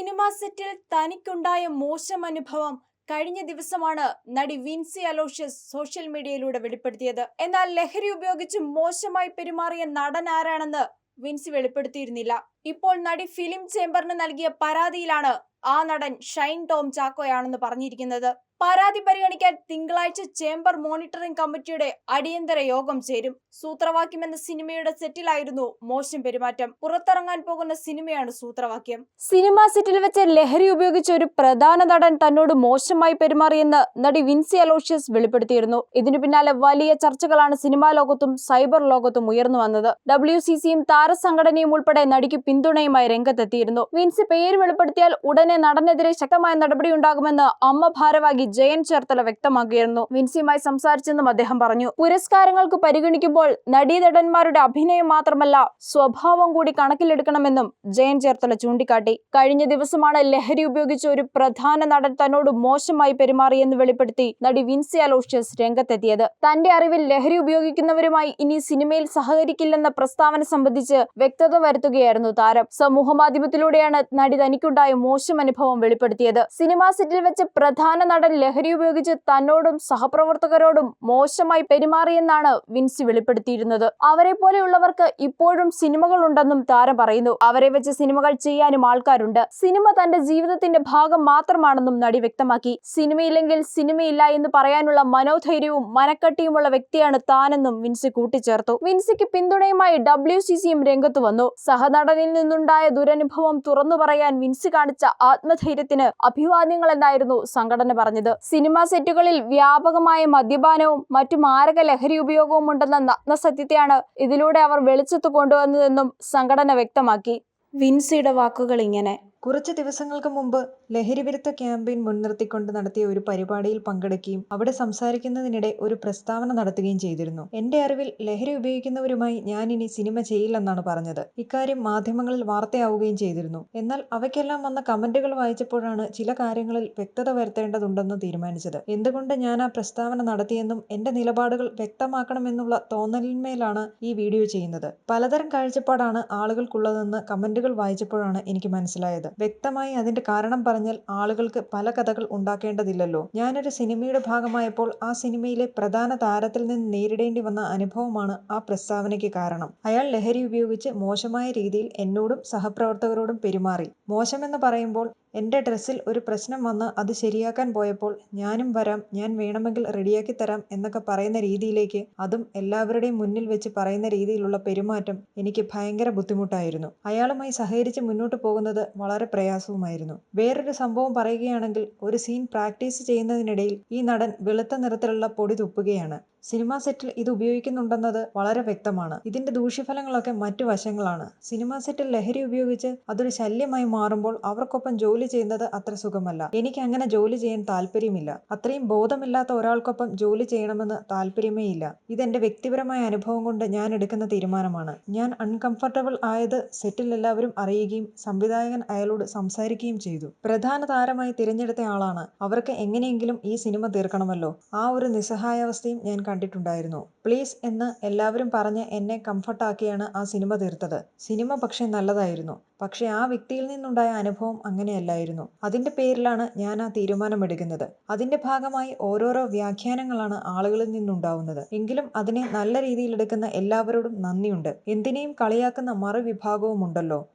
Cinema സെറ്റിൽ തനിക്കുണ്ടായ മോശം അനുഭവം കഴിഞ്ഞ ദിവസമാണ് നടി വിൻസി അലോഷ്യസ് സോഷ്യൽ മീഡിയയിലൂടെ വെളിപ്പെടുത്തിയത്. എന്നാൽ ലഹരി ഉപയോഗിച്ച് മോശമായി പെരുമാറിയ നടൻ ആരാണെന്ന് വിൻസി വെളിപ്പെടുത്തിയിരുന്നില്ല. ഇപ്പോൾ നടി ഫിലിം ചേംബറിന് നൽകിയ പരാതിയിലാണ് ആ നടൻ ഷൈൻ ടോം ചാക്കോയാണെന്ന് പറഞ്ഞിരിക്കുന്നത്. പരാതി പരിഗണിക്കാൻ തിങ്കളാഴ്ച ചേംബർ മോണിറ്ററിംഗ് കമ്മിറ്റിയുടെ അടിയന്തര യോഗം ചേരും. സൂത്രവാക്യം എന്ന സിനിമയുടെ സെറ്റിലായിരുന്നു മോശം പെരുമാറ്റം. പുറത്തിറങ്ങാൻ പോകുന്ന സിനിമയാണ് സൂത്രവാക്യം. സിനിമാ സെറ്റിൽ വെച്ച് ലഹരി ഉപയോഗിച്ച ഒരു പ്രധാന നടൻ തന്നോട് മോശമായി പെരുമാറിയെന്ന് നടി വിൻസി അലോഷ്യസ് വെളിപ്പെടുത്തിയിരുന്നു. ഇതിനു പിന്നാലെ വലിയ ചർച്ചകളാണ് സിനിമാ ലോകത്തും സൈബർ ലോകത്തും ഉയർന്നു വന്നത്. ഡബ്ല്യു സി സിയും താരസംഘടനയും ഉൾപ്പെടെ നടിക്ക് പിന്തുണയുമായി രംഗത്തെത്തിയിരുന്നു. വിൻസി പേര് വെളിപ്പെടുത്തിയാൽ ഉടനെ നടനെതിരെ ശക്തമായ നടപടി നടപടിയുണ്ടാകുമെന്ന് അമ്മ ഭാരവാഹി ജയൻ ചേർത്തല വ്യക്തമാക്കിയിരുന്നു. വിൻസിയുമായി സംസാരിച്ചെന്നും അദ്ദേഹം പറഞ്ഞു. പുരസ്കാരങ്ങൾക്ക് പരിഗണിക്കുമ്പോൾ നടീനടന്മാരുടെ അഭിനയം മാത്രമല്ല സ്വഭാവം കൂടി കണക്കിലെടുക്കണമെന്നും ജയൻ ചേർത്തല ചൂണ്ടിക്കാട്ടി. കഴിഞ്ഞ ദിവസമാണ് ലഹരി ഉപയോഗിച്ച് ഒരു പ്രധാന നടൻ തന്നോട് മോശമായി പെരുമാറിയെന്ന് വെളിപ്പെടുത്തി നടി വിൻസി അലോഷ്യസ് രംഗത്തെത്തിയത്. തന്റെ അറിവിൽ ലഹരി ഉപയോഗിക്കുന്നവരുമായി ഇനി സിനിമയിൽ സഹകരിക്കില്ലെന്ന പ്രസ്താവന സംബന്ധിച്ച് വ്യക്തത വരുത്തുകയായിരുന്നു താരം. സമൂഹമാധ്യമത്തിലൂടെയാണ് നടി തനിക്കുണ്ടായ മോശം അനുഭവം വെളിപ്പെടുത്തിയത്. സിനിമാ സെറ്റിൽ വെച്ച് പ്രധാന നടൻ ലഹരി ഉപയോഗിച്ച് തന്നോടും സഹപ്രവർത്തകരോടും മോശമായി പെരുമാറിയെന്നാണ് വിൻസി വെളിപ്പെടുത്തിയിരുന്നത്. അവരെ പോലെയുള്ളവർക്ക് ഇപ്പോഴും സിനിമകൾ ഉണ്ടെന്നും താരം പറയുന്നു. അവരെ വെച്ച് സിനിമകൾ ചെയ്യാനും ആൾക്കാരുണ്ട്. സിനിമ തന്റെ ജീവിതത്തിന്റെ ഭാഗം മാത്രമാണെന്നും നടി വ്യക്തമാക്കി. സിനിമയില്ലെങ്കിൽ സിനിമയില്ല എന്ന് പറയാനുള്ള മനോധൈര്യവും മനക്കട്ടിയുമുള്ള വ്യക്തിയാണ് താനെന്നും വിൻസി കൂട്ടിച്ചേർത്തു. വിൻസിക്ക് പിന്തുണയുമായി ഡബ്ല്യു സി സിയും രംഗത്തു വന്നു. സഹനടനിൽ നിന്നുണ്ടായ ദുരനുഭവം തുറന്നു പറയാൻ വിൻസി കാണിച്ച ആത്മധൈര്യത്തിന് അഭിവാദ്യങ്ങൾ എന്നായിരുന്നു സംഘടന പറഞ്ഞത്. സിനിമാ സെറ്റുകളിൽ വ്യാപകമായ മദ്യപാനവും മറ്റു മാരക ലഹരി ഉപയോഗവും ഉണ്ടെന്ന നഗ്ന സത്യത്തെയാണ് ഇതിലൂടെ അവർ വെളിച്ചത്ത് കൊണ്ടുവന്നതെന്നും സംഘടന വ്യക്തമാക്കി. വിൻസിയുടെ വാക്കുകൾ ഇങ്ങനെ. കുറച്ച് ദിവസങ്ങൾക്ക് മുമ്പ് ലഹരിവിരുദ്ധ ക്യാമ്പയിൻ മുൻനിർത്തിക്കൊണ്ട് നടത്തിയ ഒരു പരിപാടിയിൽ പങ്കെടുക്കുകയും അവിടെ സംസാരിക്കുന്നതിനിടെ ഒരു പ്രസ്താവന നടത്തുകയും ചെയ്തിരുന്നു. എന്റെ അറിവിൽ ലഹരി ഉപയോഗിക്കുന്നവരുമായി ഞാൻ ഇനി സിനിമ ചെയ്യില്ലെന്നാണ് പറഞ്ഞത്. ഇക്കാര്യം മാധ്യമങ്ങളിൽ വാർത്തയാവുകയും ചെയ്തിരുന്നു. എന്നാൽ അവയ്ക്കെല്ലാം വന്ന കമന്റുകൾ വായിച്ചപ്പോഴാണ് ചില കാര്യങ്ങളിൽ വ്യക്തത വരുത്തേണ്ടതുണ്ടെന്ന് തീരുമാനിച്ചത്. എന്തുകൊണ്ട് ഞാൻ ആ പ്രസ്താവന നടത്തിയെന്നും എന്റെ നിലപാടുകൾ വ്യക്തമാക്കണമെന്നുള്ള തോന്നലിന്മേലാണ് ഈ വീഡിയോ ചെയ്യുന്നത്. പലതരം കാഴ്ചപ്പാടാണ് ആളുകൾക്കുള്ളതെന്ന് കമന്റുകൾ വായിച്ചപ്പോഴാണ് എനിക്ക് മനസ്സിലായത്. വ്യക്തമായി അതിന്റെ കാരണം പറഞ്ഞാൽ ആളുകൾക്ക് പല കഥകൾ ഉണ്ടാക്കേണ്ടതില്ലല്ലോ. ഞാനൊരു സിനിമയുടെ ഭാഗമായപ്പോൾ ആ സിനിമയിലെ പ്രധാന താരത്തിൽ നിന്ന് നേരിടേണ്ടി വന്ന അനുഭവമാണ് ആ പ്രസ്താവനയ്ക്ക് കാരണം. അയാൾ ലഹരി ഉപയോഗിച്ച് മോശമായ രീതിയിൽ എന്നോടും സഹപ്രവർത്തകരോടും പെരുമാറി. മോശമെന്ന് പറയുമ്പോൾ എന്റെ ഡ്രസ്സിൽ ഒരു പ്രശ്നം വന്ന് അത് ശരിയാക്കാൻ പോയപ്പോൾ ഞാനും വരാം ഞാൻ വേണമെങ്കിൽ റെഡിയാക്കി തരാം എന്നൊക്കെ പറയുന്ന രീതിയിലേക്ക് അതും എല്ലാവരുടെയും മുന്നിൽ വെച്ച് പറയുന്ന രീതിയിലുള്ള പെരുമാറ്റം എനിക്ക് ഭയങ്കര ബുദ്ധിമുട്ടായിരുന്നു. അയാളുമായി സഹകരിച്ച് മുന്നോട്ട് പോകുന്നത് വളരെ പ്രയാസവുമായിരുന്നു. വേറൊരു സംഭവം പറയുകയാണെങ്കിൽ ഒരു സീൻ പ്രാക്ടീസ് ചെയ്യുന്നതിനിടയിൽ ഈ നടൻ വെളുത്ത നിറത്തിലുള്ള പൊടി തുപ്പുകയാണ്. സിനിമാ സെറ്റിൽ ഇത് ഉപയോഗിക്കുന്നുണ്ടെന്നത് വളരെ വ്യക്തമാണ്. ഇതിന്റെ ദൂഷ്യഫലങ്ങളൊക്കെ മറ്റു വശങ്ങളാണ്. സിനിമാ സെറ്റിൽ ലഹരി ഉപയോഗിച്ച് അതൊരു ശല്യമായി മാറുമ്പോൾ അവർക്കൊപ്പം ജോലി ചെയ്യുന്നത് അത്ര സുഖമല്ല. എനിക്ക് അങ്ങനെ ജോലി ചെയ്യാൻ താല്പര്യമില്ല. അത്രയും ബോധമില്ലാത്ത ഒരാൾക്കൊപ്പം ജോലി ചെയ്യണമെന്ന് താല്പര്യമേ ഇല്ല. ഇതെന്റെ വ്യക്തിപരമായ അനുഭവം കൊണ്ട് ഞാൻ എടുക്കുന്ന തീരുമാനമാണ്. ഞാൻ അൺകംഫർട്ടബിൾ ആയത് സെറ്റിൽ എല്ലാവരും അറിയുകയും സംവിധായകൻ അയാളോട് സംസാരിക്കുകയും ചെയ്തു. പ്രധാന താരമായി തിരഞ്ഞെടുത്ത ആളാണ്. അവർക്ക് എങ്ങനെയെങ്കിലും ഈ സിനിമ തീർക്കണമല്ലോ. ആ ഒരു നിസ്സഹായാവസ്ഥയും ഞാൻ കണ്ടിട്ടുണ്ടായിരുന്നു. പ്ലീസ് എന്ന് എല്ലാവരും പറഞ്ഞ് എന്നെ കംഫർട്ടാക്കിയാണ് ആ സിനിമ തീർത്തത്. സിനിമ പക്ഷേ നല്ലതായിരുന്നു. പക്ഷേ ആ വ്യക്തിയിൽ നിന്നുണ്ടായ അനുഭവം അങ്ങനെയല്ലായിരുന്നു. അതിന്റെ പേരിലാണ് ഞാൻ ആ തീരുമാനമെടുക്കുന്നത്. അതിന്റെ ഭാഗമായി ഓരോരോ വ്യാഖ്യാനങ്ങളാണ് ആളുകളിൽ നിന്നുണ്ടാവുന്നത്. എങ്കിലും അതിനെ നല്ല രീതിയിൽ എടുക്കുന്ന എല്ലാവരോടും നന്ദിയുണ്ട്. എന്തിനേയും കളിയാക്കുന്ന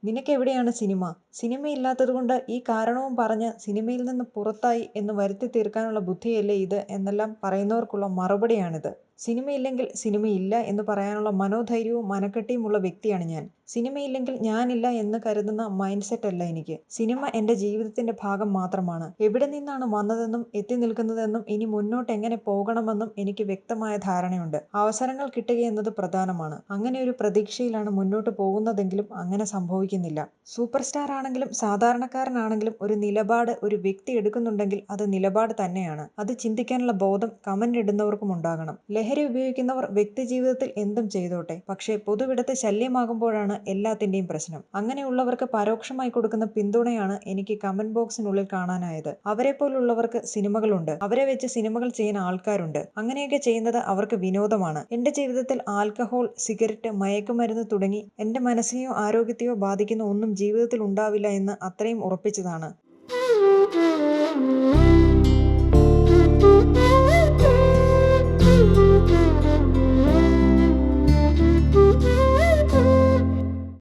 നിനക്ക് എവിടെയാണ് സിനിമ? സിനിമയില്ലാത്തതുകൊണ്ട് ഈ കാരണവും പറഞ്ഞ് സിനിമയിൽ നിന്ന് പുറത്തായി എന്ന് വരുത്തി തീർക്കാനുള്ള ബുദ്ധിയല്ലേ ഇത്? എന്നെല്ലാം പറയുന്നവർക്കുള്ള മറുപടിയാണിത്. സിനിമയില്ലെങ്കിൽ സിനിമയില്ല എന്ന് പറയാനുള്ള മനോധൈര്യവും മനക്കെട്ടിയുമുള്ള വ്യക്തിയാണ് ഞാൻ. സിനിമയില്ലെങ്കിൽ ഞാനില്ല എന്ന് കരുതുന്ന മൈൻഡ് സെറ്റ് അല്ല എനിക്ക്. സിനിമ എന്റെ ജീവിതത്തിന്റെ ഭാഗം മാത്രമാണ്. എവിടെ നിന്നാണ് വന്നതെന്നും എത്തി നിൽക്കുന്നതെന്നും ഇനി മുന്നോട്ട് എങ്ങനെ പോകണമെന്നും എനിക്ക് വ്യക്തമായ ധാരണയുണ്ട്. അവസരങ്ങൾ കിട്ടുക എന്നത് പ്രധാനമാണ്. അങ്ങനെ ഒരു പ്രതീക്ഷയിലാണ് മുന്നോട്ട് പോകുന്നതെങ്കിലും അങ്ങനെ സംഭവിക്കുന്നില്ല. സൂപ്പർ സ്റ്റാർ ആണെങ്കിലും സാധാരണക്കാരനാണെങ്കിലും ഒരു നിലപാട് ഒരു വ്യക്തി എടുക്കുന്നുണ്ടെങ്കിൽ അത് നിലപാട് തന്നെയാണ്. അത് ചിന്തിക്കാനുള്ള ബോധം കമന്റ് ഇടുന്നവർക്കും ഉണ്ടാകണം. ലഹരി ഉപയോഗിക്കുന്നവർ വ്യക്തിജീവിതത്തിൽ എന്തും ചെയ്തോട്ടെ. പക്ഷേ പൊതുവിടത്ത് ശല്യമാകുമ്പോഴാണ് എല്ലാത്തിന്റെയും പ്രശ്നം. അങ്ങനെയുള്ളവർക്ക് പരോക്ഷമായി കൊടുക്കുന്ന പിന്തുണയാണ് എനിക്ക് കമന്റ് ബോക്സിനുള്ളിൽ കാണാനായത്. അവരെ പോലുള്ളവർക്ക് സിനിമകളുണ്ട്. അവരെ വെച്ച് സിനിമകൾ ചെയ്യുന്ന ആൾക്കാരുണ്ട്. അങ്ങനെയൊക്കെ ചെയ്യുന്നത് അവർക്ക് വിനോദമാണ്. എന്റെ ജീവിതത്തിൽ ആൽക്കഹോൾ സിഗരറ്റ് മയക്കുമരുന്ന് തുടങ്ങി എന്റെ മനസ്സിനെയോ ആരോഗ്യത്തെയോ ബാധിക്കുന്ന ഒന്നും ജീവിതത്തിൽ ഉണ്ടാവില്ല എന്ന് അത്രയും ഉറപ്പിച്ചതാണ്.